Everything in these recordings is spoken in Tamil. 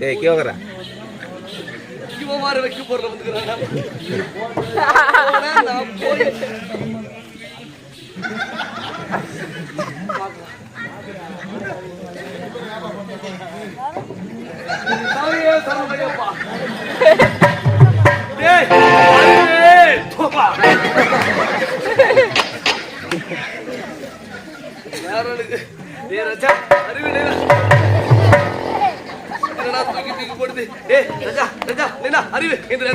டேய் கேக்குறா இவன் மாதிரி வைக்க சாமியே சரணமையப்பா. டேய், அறிவே, போப்பா. யாரோனுக்கு? தூக்கி தூக்கி போடுது? ஏ ரஜா ரஜா நின்னா, அறிவு, என்று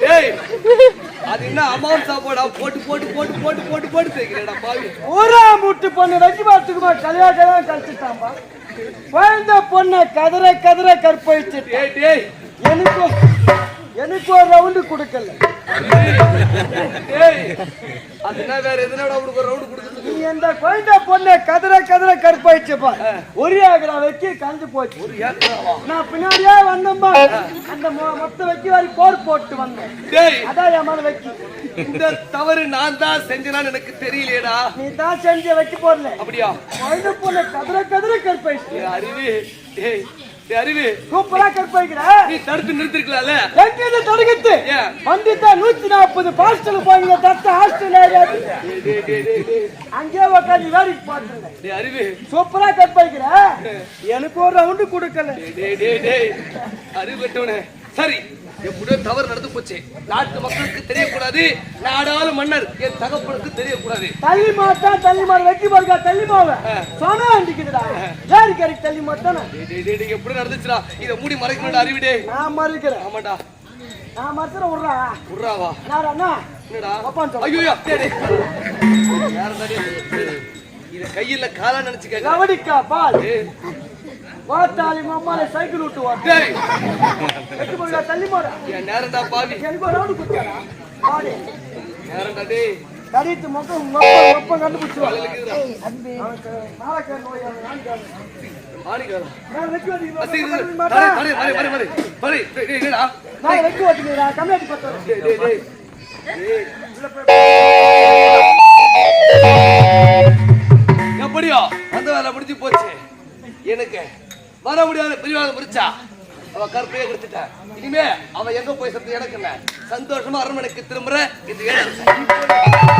டேய், அது என்ன அமாம் சாப்பாடா? போட்டு போட்டு போட்டு போட்டு போட்டு போட்டு தேய்க்கிறேடா பாவி. ஊரா முட்டு பொண்ணு வெட்டி பார்த்துக்குமா கல்யாணம் கழிச்சுட்டாம்பா குழந்த பொண்ணை கதற கதற கற்பழிச்சு டேய் டேய். எனக்கு எனக்கு ஒரு ரவுண்டு கொடுக்கல. டேய் அது என்ன வேற எதுனடா உனக்கு ஒரு ரவுண்டு கொடுக்குறது நீ இந்த குழந்த பொண்ணை கதற கதற கற்பழிச்சுப்பா ஒரே ஆகடா வைக்கி கலந்து போச்சு. ஒரு ஏக்கராவா? நான் பின்னாடியே வந்தேன்பா அந்த மொத்த வைக்கி வாரி போர் போட்டு வந்தேன். அதான் என் மேல வைக்கி இந்த தவறு நான் தான் செஞ்சேனான்னு எனக்கு தெரியலையேடா. நீ தான் செஞ்ச வைக்க போடல. அப்படியா? குழந்த பொண்ணை கதற கதற டேய் அறிவு டேய் அறிவு சூப்பரா கற்பழிக்கிற. நீ தடுத்து நிறுத்திருக்கலாம்ல? எங்க தடுக்கத்து? ஏன்? வந்துட்டா நூத்தி நாற்பது பாஸ்டல் போவீங்க தத்த ஹாஸ்டல் அங்கேயே உட்காந்து வேலைக்கு பாத்துங்க டேய் அறிவு சூப்பரா கட் பண்ணிக்கிற எனக்கு ஒரு ரவுண்டு கொடுக்கல. அறிவு கட்டவனே சரி. எப்படியோ தவறு நடந்து போச்சு. நாட்டு மக்களுக்கு தெரியக்கூடாது நாடாளு மன்னர் என் தகப்பனுக்கு தெரியக்கூடாது. தள்ளி மாட்டா தள்ளி மாடு வெட்டி பாருக்கா தள்ளி மாவ. சொனா அண்டிக்குதுடா ஏறி கறி தள்ளி மாட்டானே எப்படி நடந்துச்சுடா? இத மூடி மறைக்கணும்டா அறிவிடே நான் மறுக்கிறேன். ஆமாடா. நான் மறுத்துற விட்றா உர்றாவா? நான் அண்ணா? என்னடா. ஐயோ யாரடா டேய்? இத கையில காலா நினைச்சு கேக்க கவடிக்கா பால். டேய் வாத்தாளி மம்மால சைக்கிள் விட்டு வெட்டி தள்ளி மாடா என் நேரம்டா பாவி. எனக்கு ரவுண்டு கொடுத்தாரா பாடி. நேரம்டா டேய். கடித்து மொத்தம் மொப்பம் மொப்பம் கண்டுபிடிச்சுவாங்க எப்படியோ அந்த வேலை முடிஞ்சு போச்சு. எனக்கு வர முடியாத பிரிவாக முடிச்சா அவ கற்பையை கொடுத்துட்டா. இனிமே அவ எங்க போய் சத்து எனக்கு இல்ல. சந்தோஷமா அரண்மனைக்கு திரும்புற இந்த ஏழை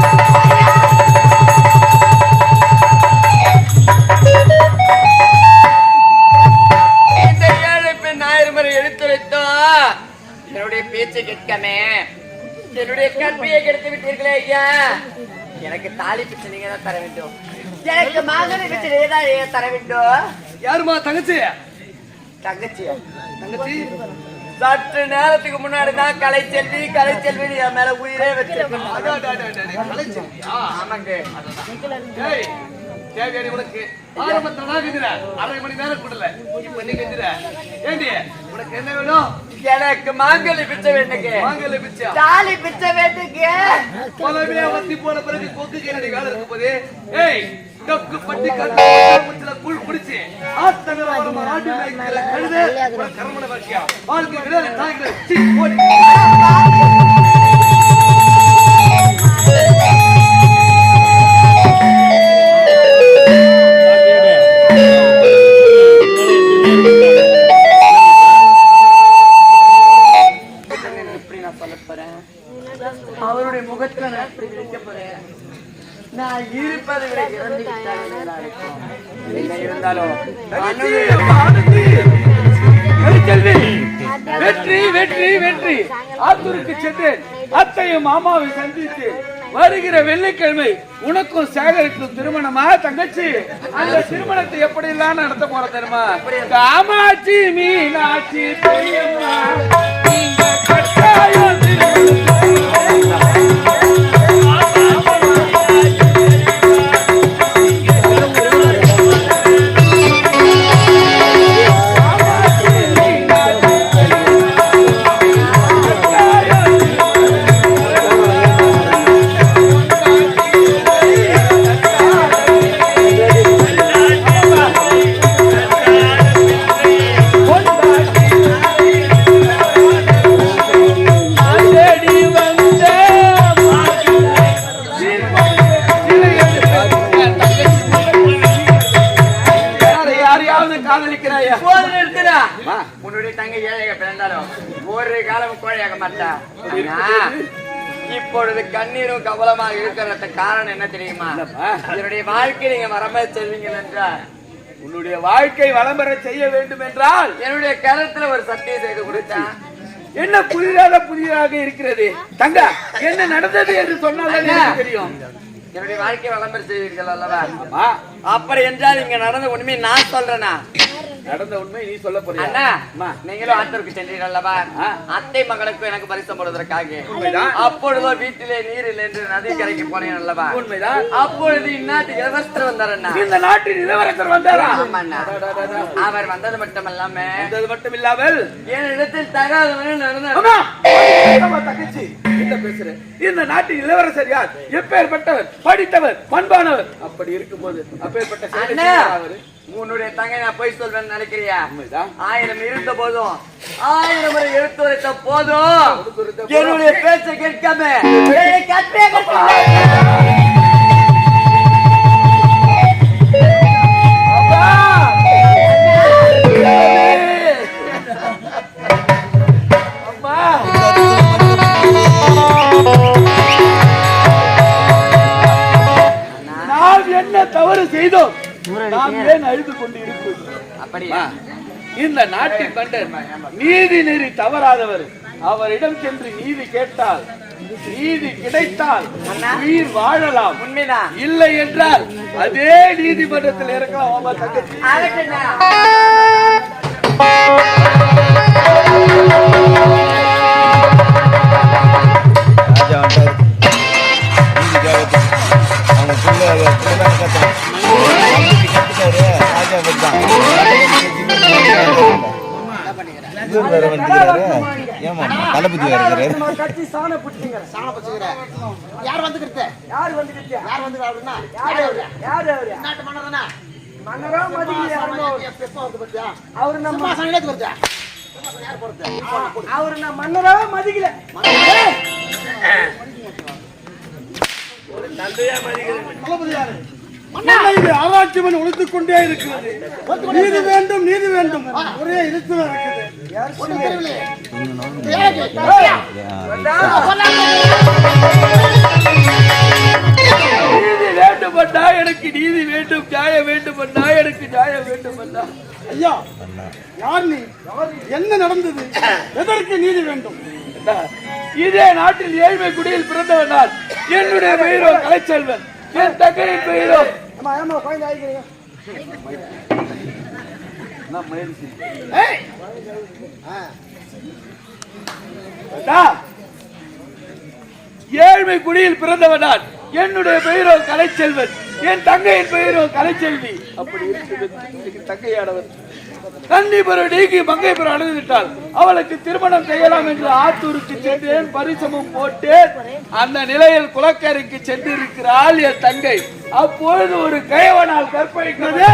இந்த ஏழை பெண் ஆயிரம் எடுத்துரைத்தோ என்னுடைய பேச்சை கேட்காமே. என்னுடைய கற்பையை கெடுத்து விட்டீர்களே ஐயா. எனக்கு தாலி பிச்சை நீங்க தான் தர வேண்டும். எனக்கு மகனை பிச்சை நீங்க தான் நீங்க தர வேண்டும்? யாருமா தங்கச்சி? தங்கச்சி தங்கச்சி? சற்று நேரத்துக்கு முன்னாடி தான் கலை செல்வி கலை செல்வி என் மேல உயிரே வச்சிருக்கேன் தேவையான உனக்கு ஆரம்பத்துல தான் கேக்குற. அரை மணி நேரம் கூடல. இப்ப நீ ஏண்டி உனக்கு என்ன வேணும்? எனக்கு மாங்கல்ய பிச்சை வேண்டுங்க வாங்கல பிச்சா. தாலி பிச்சை வேண்டுங்க பலமையா வத்தி போன பிறகு கொக்கு கீழடி வேலை இருக்கும் போது ஏய் டொக்கு பட்டி கட்டு கூழ் குடிச்சு ஆத்தங்க வரமா ஆடி மேய்க்கிற கழுத. உனக்கு கர்மன பாக்கியா வாழ்க்கை விளையாட தாய்கள் இருந்தாலும் வெற்றி! வெற்றி! வெற்றி! ஆத்தூருக்கு சென்றேன் அத்தையும் மாமாவை சந்தித்து வருகிற வெள்ளிக்கிழமை உனக்கும் சேகருக்கும் திருமணமா தங்கச்சி? அந்த திருமணத்தை எப்படி எல்லாம் நடத்த போற தெரியுமா? காமாட்சி மீனாட்சி பெரியம்மா. கட்டாயம் காலம் கோழையாக மாட்டா. ஆனா, இப்பொழுது கண்ணீரும் கவலமாக இருக்கிறது காரணம் என்ன தெரியுமா? என்னுடைய வாழ்க்கை நீங்க வரமே செல்வீங்க என்றால். உன்னுடைய வாழ்க்கை வளம் பெற செய்ய வேண்டும் என்றால். என்னுடைய கருத்துல ஒரு சத்தியம் செய்து கொடுத்தேன் என்ன புதிதாக புதிதாக இருக்கிறது? தங்க என்ன நடந்தது என்று சொன்னால் தெரியும். என்னுடைய வாழ்க்கை விளம்பர செய்வீர்கள் அல்லவா? அப்படி என்றால் இங்க நடந்த உண்மை நான் சொல்றேனா? நடந்த உண்மை நீ சொல்ல போறியா? அண்ணா. நீங்களும் ஆத்தருக்கு சென்றீர்கள் அல்லவா. அத்தை மகளுக்கும் எனக்கு பரிசம் போடுவதற்காக. அப்பொழுதோ வீட்டிலே நீர் இல்லை என்று நதி கரைக்கு போனேன் அல்லவா உண்மைதான். அப்பொழுது இந்நாட்டு இளவரசர் வந்தார் அண்ணா இந்த நாட்டின் இளவரசர் வந்தாரா. அவர் வந்தது மட்டுமல்லாம வந்தது மட்டும் இல்லாமல் என் இடத்தில் தகாதவன் நடந்தார். தங்கச்சி என்ன இந்த நாட்டின் இளவரசர் யார்? எப்பேற்பட்டவர்? படித்தவர்? பண்பானவர்? அப்படி இருக்கும்போது அப்பேற்பட்ட அவரு. உன்னுடைய தங்கை நான் போய் சொல்வேன்னு நினைக்கிறியா. ஆயிரம் இருந்த போதும் ஆயிரம் முறை எடுத்துரைத்த போதும். என்னுடைய பேச்சை கேட்காம என்ன தவறு செய்தோம்? நாம் ஏன்? அழுது கொண்டு இந்த நாட்டில் கண்டர் நீதி நெறி தவறாதவர். அவரிடம் சென்று நீதி கேட்டால் நீதி கிடைத்தால் உயிர் வாழலாம். உண்மைதான். இல்லை என்றால் அதே நீதிமன்றத்தில் இருக்கலாம். அவங்க இவர் வேற வந்துக்கிறாரு. ஏம்மா, தளபதி வேற இருக்கிறாரு. நம்ம கட்சி சாண புடிச்சுங்க சாண புடிச்சுங்க யார் வந்துக்கிறது யார் வந்துக்கிட்டு யார் யார் அவரு யார் அவரு நாட்டு மன்னர்தானே மன்னரா மதிக்கல. எப்ப வந்து பத்தியா அவரு நம்ம இழுத்து வருதா யார் அவரு நான் மன்னராவே மதிக்கல ஆராய்ச்சிமன் ஒழித்துக் கொண்டே இருக்கிறது. நீதி வேண்டும் நீதி வேண்டும். ஒரே இழுத்து இருக்குது நீதி வேண்டுமண்டா எனக்கு நீதி வேண்டும் நியாயம் வேண்டுமண்டா எனக்கு நியாயம் வேண்டுமண்டா ஐயா யார் நீ? என்ன நடந்தது? எதற்கு நீதி வேண்டும்? இதே நாட்டில் ஏழ்மை குடியில் பிறந்தவன் என்னுடைய பெயரோ கலைச்செல்வன். என் தங்கையின் பெயரோ அம்மா ஏமா குழந்தை ஆகிக்கிறீங்க ஏழ்மை குடியில் பிறந்தவன் நான். என்னுடைய பெயரோ கலைச்செல்வன். என் தங்கையின் பெயரோ கலைச்செல்வி. அப்படி இருக்குது தங்கையானவர் பெற நீக்கி மங்கைபுரம் அடைந்து அவளுக்கு திருமணம் செய்யலாம் என்று ஆத்தூருக்கு சென்றேன் பரிசமும் போட்டேன். அந்த நிலையில் குளக்கரைக்கு சென்றிருக்கிறாள் என் தங்கை. அப்பொழுது ஒரு கயவனால் கற்பழிக்கிறது.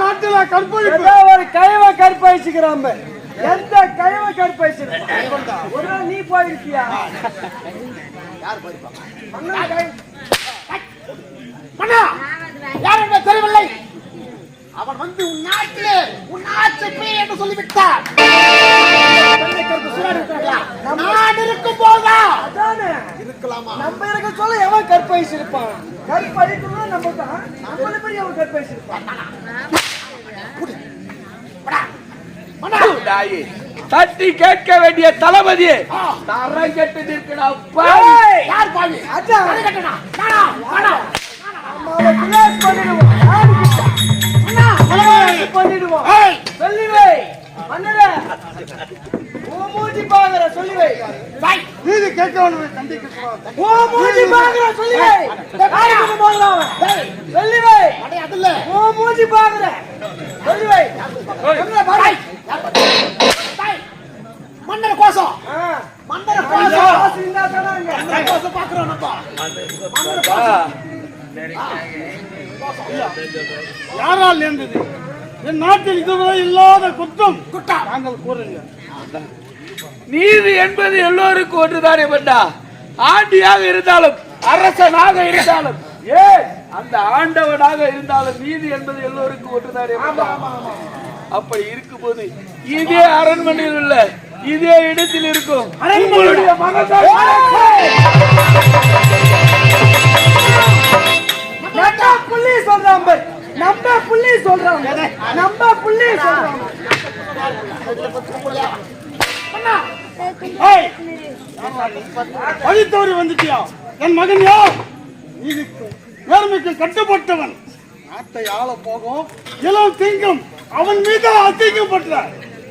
நாட்டில் கற்பழிப்பு. ஒரு கைவ கற்பழிச்சுக்கிறாம. எந்த கைவ கற்பழிச்சு ஒரு நாள் நீ போயிருக்கியா? மன்னா! யார் என்று தெரியவில்லை. அவன் வந்து உன் நாட்டிலே உன் ஆட்சி பெய் என்று இருக்கிறார்களா? நான் இருக்கும் போதா அதானே. இருக்கலாமா? நம்ம இருக்க சொல்ல எவன் கற்பழிச்சிருப்பான் கற்பழிக்கணும் நம்ம தான் நம்மள பெரிய அவன் கற்பழிச்சிருப்பான் நாயே, தட்டி கேட்க வேண்டிய தளபதி. தரம் கெட்டு நிற்கிறா யார் பாவி. அதை கட்டணா நானா நானா பண்ணிடுவோம். ஏய் சொல்லி வை அண்ணல ஓ மூஞ்சி பாக்குற சொல்லி வை பாய் நீதி கேட்கவனுடைய தண்டிக்கு கூடாது. ஓ மூஞ்சி பாக்குற சொல்லி வை யாருக்கு முதல்ல அவன்? ஏய் சொல்லி வை அடே அதில்ல. ஓ மூஞ்சி பாக்குற. சொல்லி வை என்ன பாரு. பாய் மன்னர் கோசம். மன்னர் கோசம். காசு இருந்தா தானே அங்க. மன்னர் கோசம் பாக்குறோம் நம்ம. யாரால் நேர்ந்தது? என் நாட்டில் இதுவரை இல்லாத குற்றம் குற்றம். நாங்கள் கூறுங்க நீதி என்பது எல்லோருக்கும் ஒன்றுதானே பண்டா ஆண்டியாக இருந்தாலும் அரசனாக இருந்தாலும் ஏன் அந்த ஆண்டவனாக இருந்தாலும் நீதி என்பது எல்லோருக்கும் ஒன்றுதானே அப்படி இருக்கும்போது இதே அரண்மனையில் உள்ள இதே இடத்தில் இருக்கும் உங்களுடைய சொல்றான் பாரு. நம்ம புள்ளி சொல்றான் நம்ம புள்ளி சொல்றான் ஏய், படித்தவரி வந்துட்டியா? என் மகன் யார்? நீதிக்கு நேர்மைக்கு கட்டுப்பட்டவன். நாட்டை ஆள போகும். இளம் திங்கும் அவன் மீது அசிங்கப்பட்ட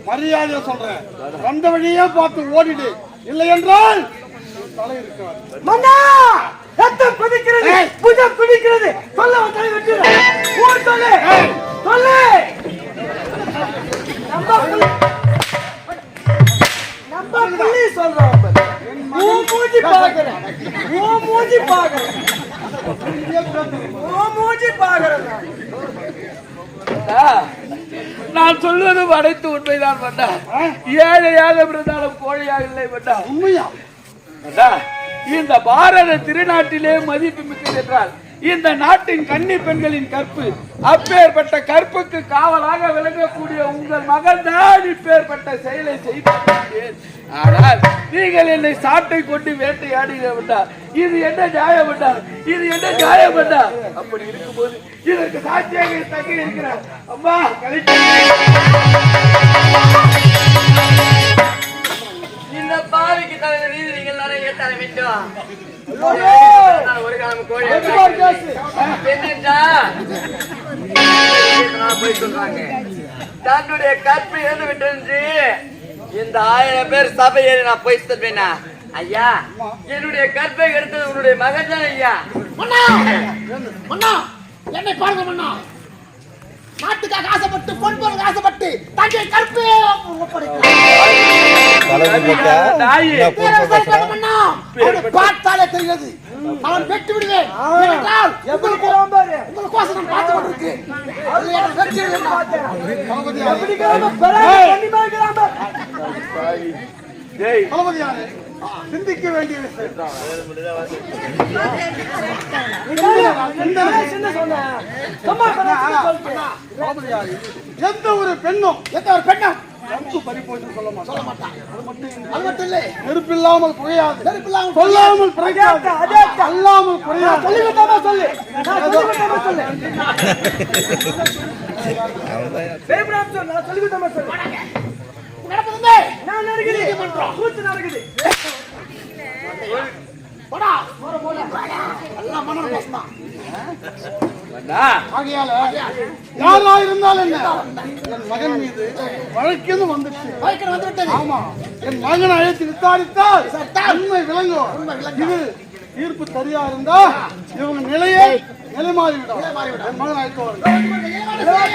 மரியாதையா சொல்றேன் வந்த வழியே பார்த்து ஓடிடு. இல்லை என்றால் தலை இருக்காது. மன்னா! ரத்தம் கொதிக்கிறது. புஜம் துடிக்கிறது சொல்ல உன் தலை வெட்டுற ஊர் சொல்லு சொல்லு நம்ம புள்ளி நம்ம புள்ளி சொல்றோம். ஓ மூஞ்சி பாக்குறேன் ஓ மூஞ்சி பாக்குறேன் ஓ மூஞ்சி பாக்குறேன் நான் சொல்வது அனைத்து உண்மைதான் பண்ணா ஏழையாக இருந்தாலும் கோழையாக இல்லை பண்ணா உண்மையா? இந்த பாரத திருநாட்டிலே மதிப்பு மிக்கது என்றால் இந்த நாட்டின் கன்னி பெண்களின் கற்பு. அப்பேற்பட்ட கற்புக்கு காவலாக விளங்கக்கூடிய உங்கள் மகன் தான் இப்பேற்பட்ட செயலை செய்தேன் ஆனால் நீங்கள் என்னை சாட்டை கொண்டு வேட்டையாடுகிறவண்டா இது என்ன நியாயம் இது என்ன நியாயம் அப்படி இருக்கும்போது இதற்கு சாட்சியாக தங்கி இருக்கிறார். அம்மா கழிச்சு இந்த பாவிக்கு தலைவர் நீதி நீங்கள் நிறைய ஏற்ற ஒரு காலம் கோழி போய் சொல்றாங்க தன்னுடைய கற்பை எழுந்து விட்டு இந்த ஆயிரம் பேர் சபையை நான் போய் சொல்வேனா ஐயா என்னுடைய கற்பை எடுத்தது உன்னுடைய மகன் தான் ஐயா மன்னா மன்னா என்னை பாருங்க மன்னா நாட்டுக்காக ஆசைப்பட்டு பொன் பொருளுக்கு ஆசைப்பட்டு மன்னா அவனை பார்த்தாலே தெரிகிறது. அவன் வெட்டி விடுவேன். ஏனென்றால் உங்களுக்கு உங்களுக்கு கோசம் நான் பார்த்து என்னை சிந்திக்க வேண்டிய எந்த ஒரு பெண்ணும் எந்த ஒரு பெண்ணும் அன்பு பறிப்போச்சு சொல்ல மாட்டான். சொல்ல மாட்டான். அது மட்டும் இல்லை. நெருப்பில்லாமல் புகையாது. சொல்லாமல் பிறக்காது அல்லாமல் குறையாது சொல்லு. நான் நடக்குது கூத்து நடக்குது போடா. போற போல எல்லாம் மன மோசம் அண்ணா, ஆகையால யாரா இருந்தாலும் என்ன? என் மகன் மீது வழக்குன்னு வந்துச்சு. வைக்கிற வந்து விட்டது ஆமா. என் மகனை அழைத்து விசாரித்தால் உண்மை விளங்கும் இது தீர்ப்பு சரியா இருந்தா இவங்க நிலையை நிலை மாறிவிடும் என் மகன் அழைத்து வருங்க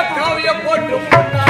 தமிழா காவியம்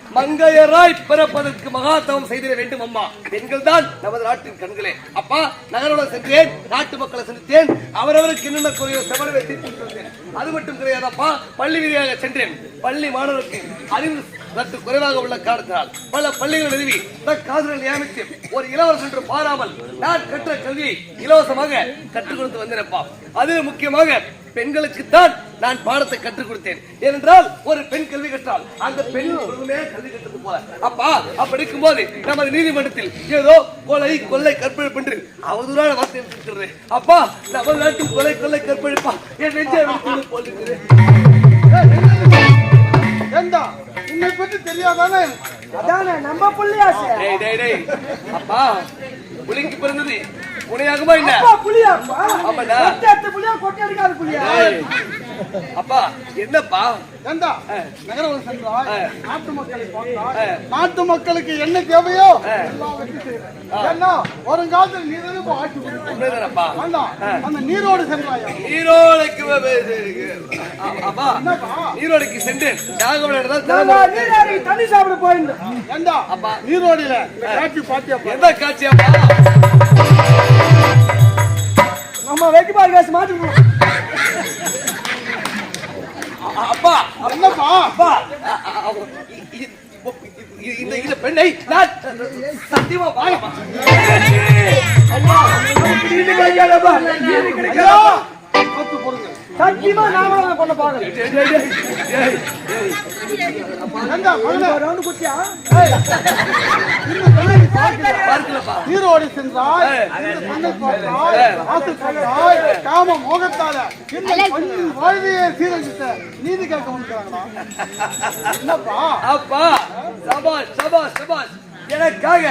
மங்கையராய் பிறப்பதற்கு மகாதவம் செய்திட வேண்டும் அம்மா. பெண்கள் தான் நமது நாட்டின் கண்களே. அப்பா நகரோட சென்றேன் நாட்டு மக்களை சந்தித்தேன் அவரவருக்கு என்னென்ன குறையோ செவனவை தீர்த்து வந்தேன் அது மட்டும் கிடையாதப்பா பள்ளி வீதியாக சென்றேன். பள்ளி மாணவருக்கு அறிவு சற்று குறைவாக உள்ள காரணத்தினால் பல பள்ளிகள் நிறுவி தற்காதல் நியமித்து ஒரு இலவசம் என்று பாராமல் நான் கற்ற கல்வியை இலவசமாக கற்றுக் கொடுத்து வந்தேனப்பா. அது முக்கியமாக பெண்களுக்குத்தான் நான் பாடத்தை கற்றுக் கொடுத்தேன். ஏனென்றால் ஒரு பெண் கல்வி கற்றால் அந்த பெண் ஒருவனே கல்வி கற்றது போல. அப்பா அப்படி இருக்கும்போது நமது நீதிமன்றத்தில் ஏதோ கொலை கொள்ளை கற்பழிப்பு என்று அவதூறான வார்த்தை இருக்கிறது அப்பா நமது நாட்டில் கொலை கொள்ளை கற்பழிப்பா. என் நெஞ்சை ஏண்டா? உன்னை பற்றி தெரியாதானே? அதானே நம்ம புள்ளியாசு. டேய் டேய் டேய். அப்பா புலிக்கு பிறந்தது புனையாகுமா என்ன? அப்பா புளியாப்பா ஆமாடா. கொட்டை புளியா கொட்டை எடுக்காத புளியா. அப்பா என்னப்பா? ஏண்டா? நகரம் சென்றால். நாட்டு மக்களை பார்த்தால் ஆ. நாட்டு மக்களுக்கு என்ன தேவையோ. ஏன்னா வருங்காலத்தில் நீ தானே இப்போ ஆட்சி அந்த நீரோடு சென்றாயா? அ- அப்பா ஈரோடுக்கு சென்றேன். நாகவனிடம் தான் நாம திறமை நீராடி தண்ணி சாப்பிட போயிருந்தோம் ஏண்டா அப்பா. நீரோடியில காட்சி பாத்தியா எந்த காட்சியாப்பா? நம்ம வெட்டி பாரு காசு அ- அப்பா என்னப்பா? அப்பா. இந்த இந்த பெண்ணை நான் சத்தியமா பொருங்க சத்தியமா நாம தான் பண்ண ஆசை கொண்டால் காம மோகத்தால. வாழ்வையே சீரழித்த நீதி கேட்க வந்துக்கிறாங்களா என்னப்பா? அப்பா சபாஷ் சபாஷ் சபாஷ். எனக்காக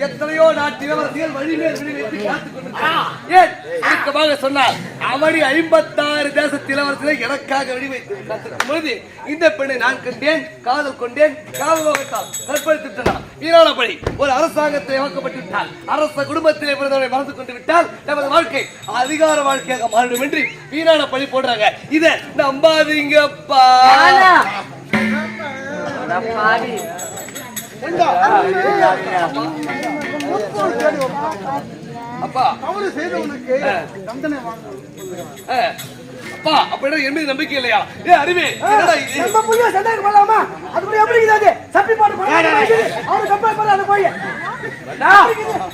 எத்தனையோ நாட்டு இளவரசிகள் வழிமேல் விழி வைத்து காத்துக் கொண்டிருக்கிறார். ஏன்? சுருக்கமாக சொன்னால் அவடி ஐம்பத்தாறு தேசத்து இளவரசிகளை எனக்காக வெடி வைத்து காத்திருக்கும் பொழுது இந்த பெண்ணை நான் கண்டேன் காதல் கொண்டேன் காதலோகத்தால் கற்பழித்துவிட்டார் வீரானபடி ஒரு அரசாங்கத்தை வாக்கப்பட்டு விட்டால் அரச குடும்பத்திலே பிறந்தவரை மறந்து கொண்டு விட்டால் நமது வாழ்க்கை அதிகார வாழ்க்கையாக மாறிடும் என்று வீணான பழி போடுறாங்க. இதை நம்பாதீங்கப்பா. வந்தான். அப்பா. தவறு செய்தவனுக்கு தண்டனை அப்பா அப்படின்னா என் நம்பிக்கை இல்லையா? ஏ அறிவே இது? நம்ம புள்ளிய சந்தேகம் பண்ணலாமா அது எப்படி அது சப்பி பாட்டு பண்ணாத அவரு பண்ண அந்த போய்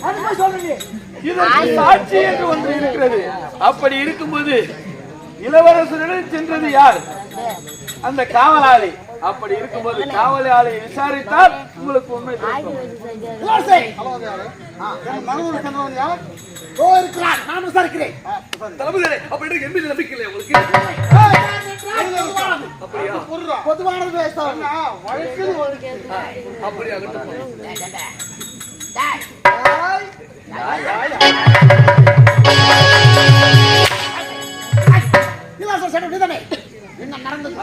அது போய் சொல்றீங்க இதற்கு சாட்சி என்று ஒன்று இருக்கிறது. அப்படி இருக்கும்போது இளவரசருடன் சென்றது யார்? அந்த காவலாளி. அப்படி இருக்கும்போது காவலாளி விசாரித்தால் உங்களுக்கு உண்மை பொதுவானது என்ன நடந்தது?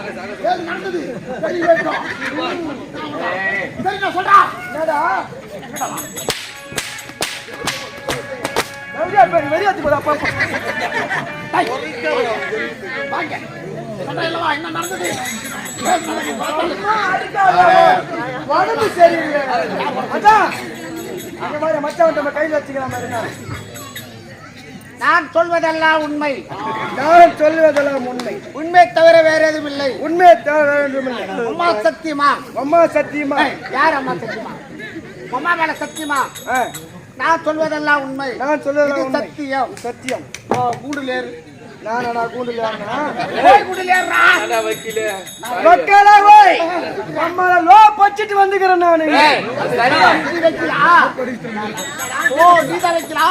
ஏது நடந்தது? தெரிய வேண்டும் சரி நான் சொல்றா என்னடா நடந்தது? உடம்பு சரியில்லை அதான். மாதிரி மச்சான் நம்ம கையில் வச்சுக்கலாம் பாருங்க. நான் சொல்வதெல்லாம் உண்மை. நான் சொல்லுவதெல்லாம் உண்மை. உண்மை தவிர வேற எதுவும் இல்லை. உண்மையை தவிர வேண்டுமில்லை அம்மா சத்தியமா? அம்மா சத்தியமா? யார் அம்மா சத்தியமா? அம்மா மேல சத்தியமா? நான் சொல்வதெல்லாம் உண்மை. நான் உண்மை. சத்தியம். சத்தியம். ஓ, கூண்டுலேரு நானடா கூண்டில் மக்களே போய் அம்மால லோ பச்சிட்டு வந்துக்கிறேன் நானு. ஓ நீ தான் வைக்கலா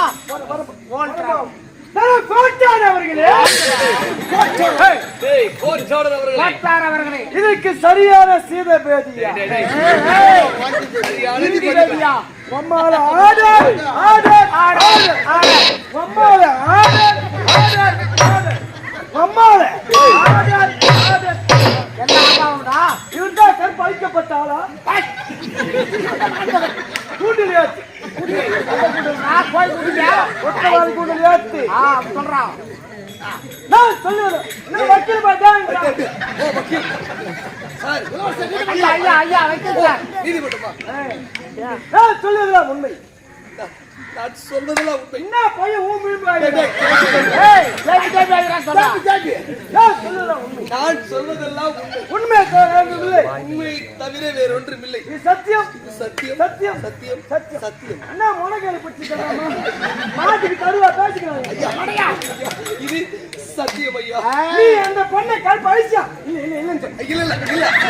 ஓல்ட்ரா நான் கோட்டான் அவர்களே. டேய் கோட் கூண்டில் ஏத்து போய் குடிக்க ஒட்டவாதி கூண்டில் ஏத்து சொல்றான் நான் சொல்லுவது நான் வக்கீல் பார்த்தா சார் ஐயா ஐயா ஐயா வைக்கிறேன் நீதிமன்றமா நான் சொல்லுவதுதான் உண்மை. நான் சொல்வதெல்லாம் உண்மை. என்ன பையன் சொல்றான் நான் சொல்வதெல்லாம் உண்மை. உண்மை தவிர வேறொன்றும் இல்லை சத்தியம். சத்தியம். சத்தியம். சத்தியம். சத்தியம். சத்தியம். அண்ணா முனகையில பிடிச்சிக்கிறாமா மாட்டுக்கு தருவா பேசிக்கிறாங்க இது சத்தியம் ஐயா. நீ அந்த பொண்ணை கால் பழிச்சா? இல்ல இல்ல. இல்ல இல்லைன்னு.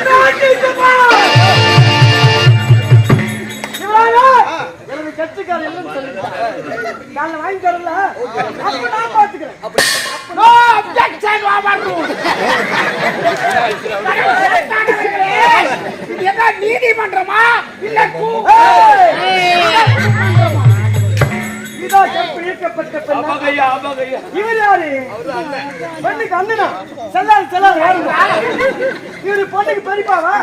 நான் வாங்கி தரல. அப்ப நான் பாத்துக்கிறேன். இது என்ன நீதிமன்றமா? இல்ல இவர் யாரு? பெண்ணுக்கு அண்ணனா? செல்லாது செல்லாது யாரு? இவரு பொண்ணுக்கு பெரியப்பாவா?